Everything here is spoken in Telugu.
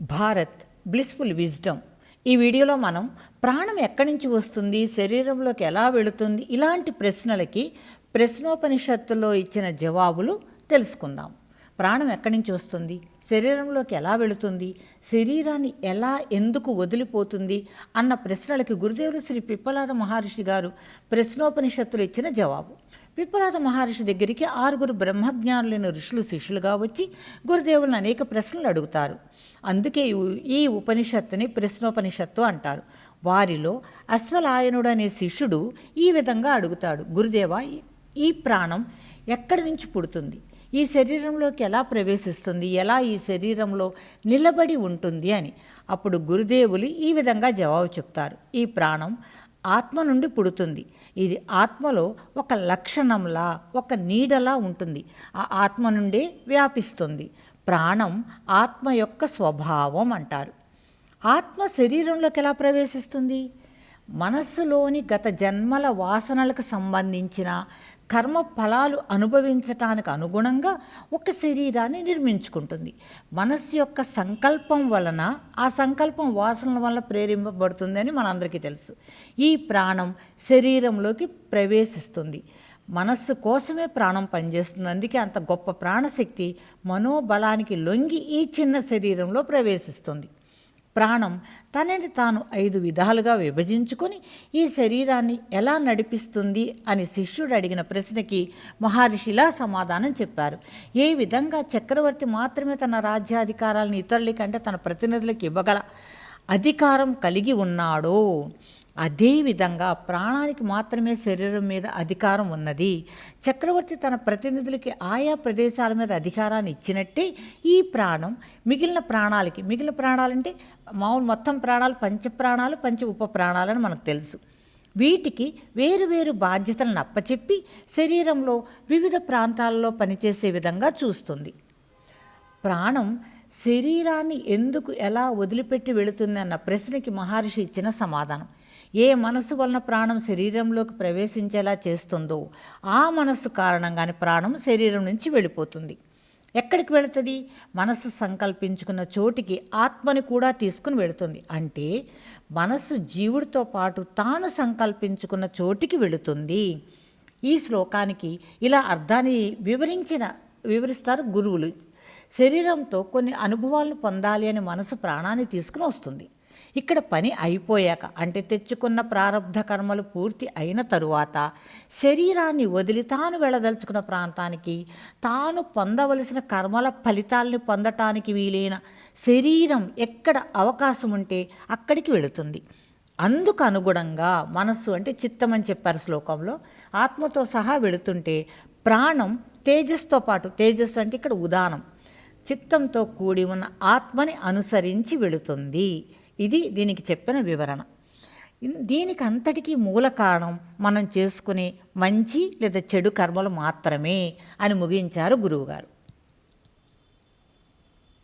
భారత్ బ్లిస్ఫుల్ విజ్డమ్ ఈ వీడియోలో మనం ప్రాణం ఎక్కడి నుంచి వస్తుంది శరీరంలోకి ఎలా వెళుతుంది ఇలాంటి ప్రశ్నలకి ప్రశ్నోపనిషత్తులో ఇచ్చిన జవాబులు తెలుసుకుందాం. ప్రాణం ఎక్కడి నుంచి వస్తుంది శరీరంలోకి ఎలా వెళుతుంది శరీరాన్ని ఎలా ఎందుకు వదిలిపోతుంది అన్న ప్రశ్నలకి గురుదేవులు శ్రీ పిప్పలాద మహర్షి గారు ప్రశ్నోపనిషత్తులు ఇచ్చిన జవాబు. పిప్పలాద మహర్షి దగ్గరికి ఆరుగురు బ్రహ్మజ్ఞానులైన ఋషులు శిష్యులుగా వచ్చి గురుదేవులను అనేక ప్రశ్నలు అడుగుతారు. అందుకే ఈ- ఉపనిషత్తుని ప్రశ్నోపనిషత్తు అంటారు. వారిలో అశ్వలాయనుడు అనే శిష్యుడు ఈ విధంగా అడుగుతాడు గురుదేవ ఈ ప్రాణం ఎక్కడి నుంచి పుడుతుంది? ఈ శరీరంలోకి ఎలా ప్రవేశిస్తుంది? ఎలా ఈ శరీరంలో నిలబడి ఉంటుంది? అని. అప్పుడు గురుదేవులు ఈ విధంగా జవాబు చెప్తారు. ఈ ప్రాణం ఆత్మ నుండి పుడుతుంది. ఇది ఆత్మలో ఒక లక్షణంలా ఒక నీడలా ఉంటుంది. ఆ ఆత్మ నుండే వ్యాపిస్తుంది. ప్రాణం ఆత్మ యొక్క స్వభావం అంటారు. ఆత్మ శరీరంలోకి ఎలా ప్రవేశిస్తుంది? మనస్సులోని గత జన్మల వాసనలకు సంబంధించిన కర్మ ఫలాలు అనుభవించటానికి అనుగుణంగా ఒక శరీరాన్ని నిర్మించుకుంటుంది. మనస్సు యొక్క సంకల్పం వలన ఆ సంకల్పం వాసనల వల్ల ప్రేరింపబడుతుందని మనందరికీ తెలుసు. ఈ ప్రాణం శరీరంలోకి ప్రవేశిస్తుంది. మనస్సు కోసమే ప్రాణం పనిచేస్తుంది. అందుకే అంత గొప్ప ప్రాణశక్తి మనోబలానికి లొంగి ఈ చిన్న శరీరంలో ప్రవేశిస్తుంది. ప్రాణం తనని తాను ఐదు విధాలుగా విభజించుకొని ఈ శరీరాన్ని ఎలా నడిపిస్తుంది అని శిష్యుడు అడిగిన ప్రశ్నకి మహర్షిలా సమాధానం చెప్పారు. ఏ విధంగా చక్రవర్తి మాత్రమే తన రాజ్యాధికారాలను ఇతరులకంటే తన ప్రతినిధులకు ఇవ్వగల అధికారం కలిగి ఉన్నాడో అదేవిధంగా ప్రాణానికి మాత్రమే శరీరం మీద అధికారం ఉన్నది. చక్రవర్తి తన ప్రతినిధులకి ఆయా ప్రదేశాల మీద అధికారాన్ని ఇచ్చినట్టే ఈ ప్రాణం మిగిలిన ప్రాణాలకి మిగిలిన ప్రాణాలంటే మామూలు మొత్తం ప్రాణాలు పంచ ప్రాణాలు పంచ ఉప ప్రాణాలని మనకు తెలుసు. వీటికి వేరు వేరు బాధ్యతలను అప్పచెప్పి శరీరంలో వివిధ ప్రాంతాల్లో పనిచేసే విధంగా చూస్తుంది. ప్రాణం శరీరాన్ని ఎందుకు ఎలా వదిలిపెట్టి వెళుతుంది అన్న ప్రశ్నకి మహర్షి ఇచ్చిన సమాధానం. ఏ మనసు వలన ప్రాణం శరీరంలోకి ప్రవేశించేలా చేస్తుందో ఆ మనస్సు కారణంగానే ప్రాణం శరీరం నుంచి వెళ్ళిపోతుంది. ఎక్కడికి వెళుతుంది? మనస్సు సంకల్పించుకున్న చోటికి ఆత్మని కూడా తీసుకుని వెళుతుంది. అంటే మనస్సు జీవుడితో పాటు తాను సంకల్పించుకున్న చోటికి వెళుతుంది. ఈ శ్లోకానికి ఇలా అర్థాన్ని వివరించిన వివరిస్తారు గురువులు. శరీరంతో కొన్ని అనుభవాలను పొందాలి అని మనసు ప్రాణాన్ని తీసుకుని వస్తుంది. ఇక్కడ పని అయిపోయాక అంటే తెచ్చుకున్న ప్రారంధ కర్మలు పూర్తి అయిన తరువాత శరీరాన్ని వదిలి తాను వెళ్ళదలుచుకున్న ప్రాంతానికి తాను పొందవలసిన కర్మల ఫలితాలని పొందటానికి వీలైన శరీరం ఎక్కడ అవకాశం ఉంటే అక్కడికి వెళుతుంది. అందుకు అనుగుణంగా మనస్సు అంటే చిత్తం అని చెప్పారు శ్లోకంలో. ఆత్మతో సహా వెళుతుంటే ప్రాణం తేజస్తో పాటు తేజస్సు అంటే ఇక్కడ ఉదానం చిత్తంతో కూడి ఉన్న ఆత్మని అనుసరించి వెళుతుంది. ఇది దీనికి చెప్పిన వివరణ. దీనికి అంతటికీ మూల కారణం మనం చేసుకునే మంచి లేదా చెడు కర్మలు మాత్రమే అని ముగించారు గురువుగారు.